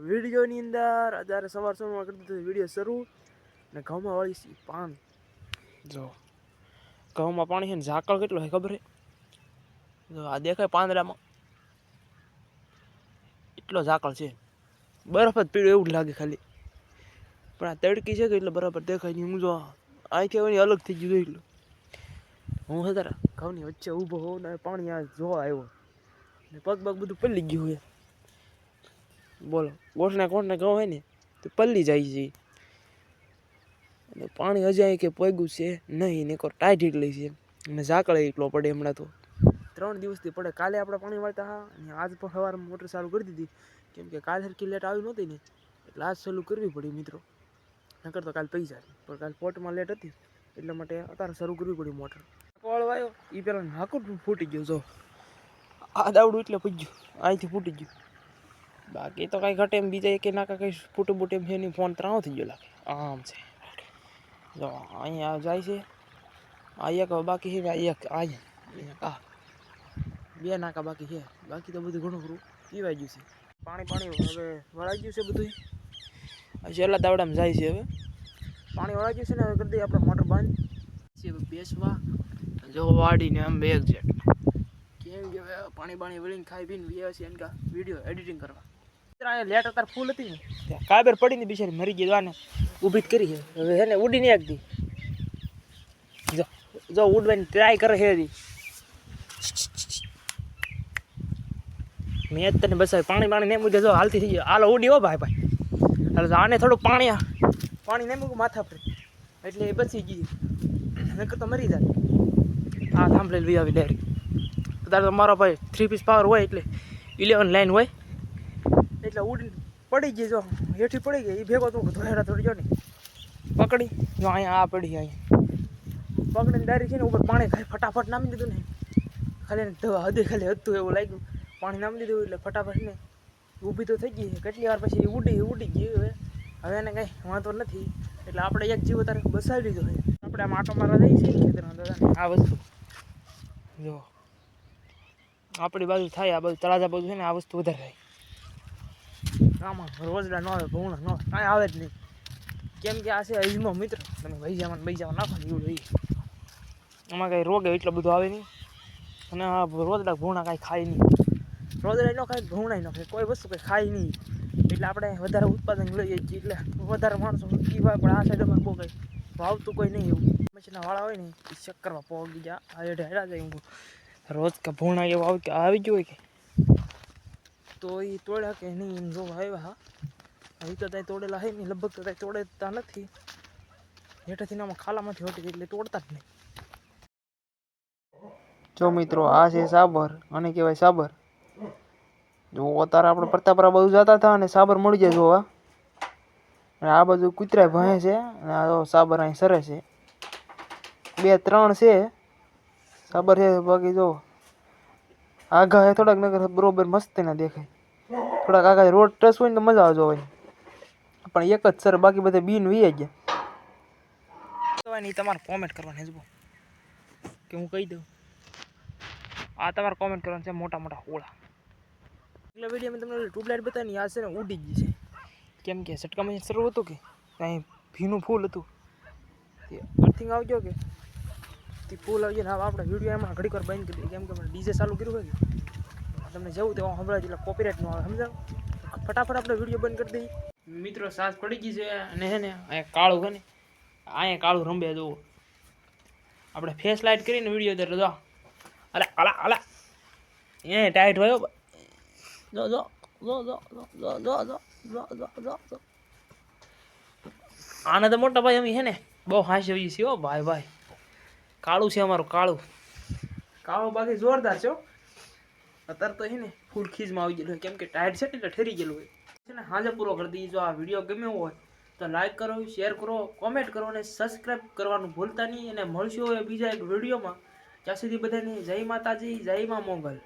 વિડીયોની અંદર અત્યારે સવાર સવારમાં કરી દીધો વીડિયો શરૂ. ને ઘઉંમાં વળી છે પાન. જો, ઘઉંમાં પાણી છે ને ઝાકળ કેટલો છે ખબર જો, આ દેખાય પાંદડામાં. એટલો ઝાકળ છે. બરફ જ પીળો એવું જ લાગે ખાલી. પણ આ તડકી છે કે એટલે બરાબર દેખાય નહીં. હું જો અહીંથી એની અલગ થઈ ગયું એટલું હું હતા ઘઉંની વચ્ચે ઊભો હોઉં ને પાણી આ જોવા આવ્યો. ને પગ પગ બધું પડી ગયું છે. બોલો, ગોઠને કોઠને ઘઉં હોય ને, તો પલ્લી જાય છે. અને પાણી અજાય કે પગ્યું છે, નહીં, ને કોઈ ટાઈટ એટલી છે. અને ઝાકળ એટલો પડે હમણાં તો. ત્રણ દિવસથી પડે, કાલે આપણે પાણી વાળતા હા, અને આજ પણ સવારમાં મોટર ચાલુ કરી દીધી. કેમ કે કાલ સરખી લેટ આવી નહોતી ને, એટલે આજ ચાલુ કરવી પડી મિત્રો. નકર તો કાલ પૈસા પણ કાલ પોટમાં લેટ હતી, એટલા માટે અત્યારે શરૂ કરવી પડી મોટર. કોળ વાયો એ પેલા નાકું ફૂટી ગયો, જો. આ દાવડું એટલે પૂજ્યું અહીંથી ફૂટી ગયું. બાકી તો કાંઈ ઘટે બીજા એક નાકા કંઈ ફૂટું બૂટે એમ છે નહીં ફોન ત્રાણો થઈ ગયો લાગે. આમ છે. જો, અહીંયા જાય છે. આ એક બાકી છે આ એક અહીંયા આ બે નાકા બાકી છે. બાકી તો બધું ઘણું ખરું. પીવાઈ ગયું છે. પાણી પાણી હવે વળાઈ ગયું છે બધું છેલ્લા દાવડામાં જાય છે હવે. પાણી વળાઈ ગયું છે ને, હવે કરી દઈએ આપણે મોટર બંધ. છે બેસવા. જો વાડીને આમ બેગ છે કેમ કે પાણી પાણી વળીને ખાઈ પીને વ્યા છે એનકા વીડિયો એડિટિંગ કરવા. અહીંયા લેટ અત્યારે ફૂલ હતી ને. કાબર પડીને બિચારી મરી ગઈ આને ઊભી જ કરી છે. હવે હે ને ઉડી નહીં આગતી જો જો ઉડવાની ટ્રાય કરે છે હજી. મેં તને બસાવી પાણી પાણી નહીં મૂકે જો હાલતી થઈ ગયો. હાલો, ઉડી હો ભાઈ ભાઈ. હાલો આને થોડું પાણી પાણી નહીં મૂકું, માથા પર. એટલે એ બચી ગઈ નકર તો મરી જાય. હા સાંભળેલ લઈ આવી ડાયરેક્ટ તારે મારો ભાઈ થ્રી પીસ પાવર હોય એટલે ઇલેવન લાઈન હોય. એટલે ઉડીને પડી ગઈ જો, હેઠી પડી ગઈ. એ ભેગો તું ધોયેડા થોડી જો ને પકડી. જો અહીંયા આ પડી અહીંયા. પકડીને ડાયરી છે ને ઉપર પાણી ખાલી ફટાફટ નામી દીધું ને. ખાલી હદે ખાલી હતું એવું લાગ્યું. પાણી નામી દીધું એટલે ફટાફટ ને ઊભી તો થઈ ગઈ કેટલી વાર પછી ઉડી ઉડી ગઈ હવે. હવે એને કંઈ વાંધો નથી. એટલે આપણે એક જીવ તારે બસાવી લીધો હોય આપણે આમ આટો મારવા જઈએ છીએ આ વસ્તુ. જો. આપણી બાજુ થાય, આ બાજુ તળાજા બાજુ છે ને આ વસ્તુ વધારે થાય. આમાં રોજડા ન આવે, ભૂણા ન આવે, કાંઈ આવે જ નહીં. કેમ કે આ છે અજમો મિત્ર. તમે ભાઈ જવાનું ભાઈ જવા નાખો ને એવું જોઈએ આમાં કાંઈ રોગ એટલો બધો આવે નહીં. અને આ રોજડા ભૂણા કાંઈ ખાય નહીં. રોજડા ન ખાય ભૂણા ન ખાય. કોઈ વસ્તુ કંઈ ખાય નહીં. એટલે આપણે વધારે ઉત્પાદન લઈએ છીએ. એટલે વધારે માણસો પીવાય પણ આ સાઈડ બહુ કંઈ ભાવતું કોઈ નહીં એવું. મચ્છીના વાળા હોય ને એ ચક્કરમાં પહોંચી ગયા આ હેડા જાય રોજ કે ભૂણા એવું આવે કે આવી ગયું હોય કે. તો એ તોડ્યા કે નહીં એમ જો આવ્યા હા. હજી તો ત્યાં તોડેલા હે નહીં, લગભગ તો ત્યાં તોડતા નથી. હેઠેથી નામાં ખાલામાંથી હોટી એટલે તોડતા જ નહીં. જો મિત્રો, આ છે સાબર. અને કહેવાય સાબર. જો અત્યારે આપણે પ્રતાપરા બાજુ જતા હતા અને સાબર મળી જાય જોવા. અને આ બાજુ કૂતરા ભણે છે અને આ સાબર અહીં સરે છે. બે ત્રણ છે. સાબર છે, બાકી જો આઘા હે થોડાક નગર બરોબર મસ્ત ના દેખાય. થોડાક આઘા રોડ ટચ હોય ને તો મજા આવજો હોય પણ એક જ સર બાકી બધા બીન વી ગયા. નહીં તમારે કોમેન્ટ કરવાની હજુ કે હું કહી દઉં? આ તમારે કોમેન્ટ કરવાનું છે મોટા મોટા હોળા. એટલે વિડીયોમાં તમને ટ્યુબલાઇટ બતાવીને આ છે ને ઉડી ગઈ છે કેમ કે સટકામાં શરૂ હતું કે? ત્યાં ભીનું ફૂલ હતું. તે અર્થિંગ આવજો કે? તે ફૂલ આવી ને હવે આપણે વીડિયો એમાં ઘડીક વાર બંધ કરી કેમ કે મને ડીજે ચાલુ કર્યું હોય કે તમને જવું તેવા સંભળાય એટલે કોપીરાઇટ ન આવે સમજાવ ફટાફટ આપણે વીડિયો બંધ કરી દઈએ મિત્રો સાસ પડી ગઈ છે અને હે ને અહીંયા કાળું હે ને અહીંયા કાળું રંબે જુઓ આપણે ફેસ લાઇટ કરીને વીડિયો ત્યારે જો અલા અલા અલા એ ટાઈટ હોય. જો જો જો જો જો જો જો જો જો જો જો આના તો મોટા ભાઈ અમે હે ને બહુ હાસ્ય હોઈએ છીએ ભાઈ ભાઈ કાળું છે અમારું, કાળું. કાળું બાકી જોરદાર છે. અત્યારે તો એને ફૂલ ખીજમાં આવી ગયેલું હોય કેમ કે ટાયર છે એટલે ઠેરી ગયેલું હોય. છે ને હાજર પૂરો કરી દઈએ જો આ વીડિયો ગમ્યો હોય તો લાઈક કરો શેર કરો કોમેન્ટ કરો અને સબસ્ક્રાઈબ કરવાનું ભૂલતા નહીં. અને મળશું હવે બીજા એક વિડીયોમાં ત્યાં સુધી બધાને જય માતાજી, જય મા મોગલ.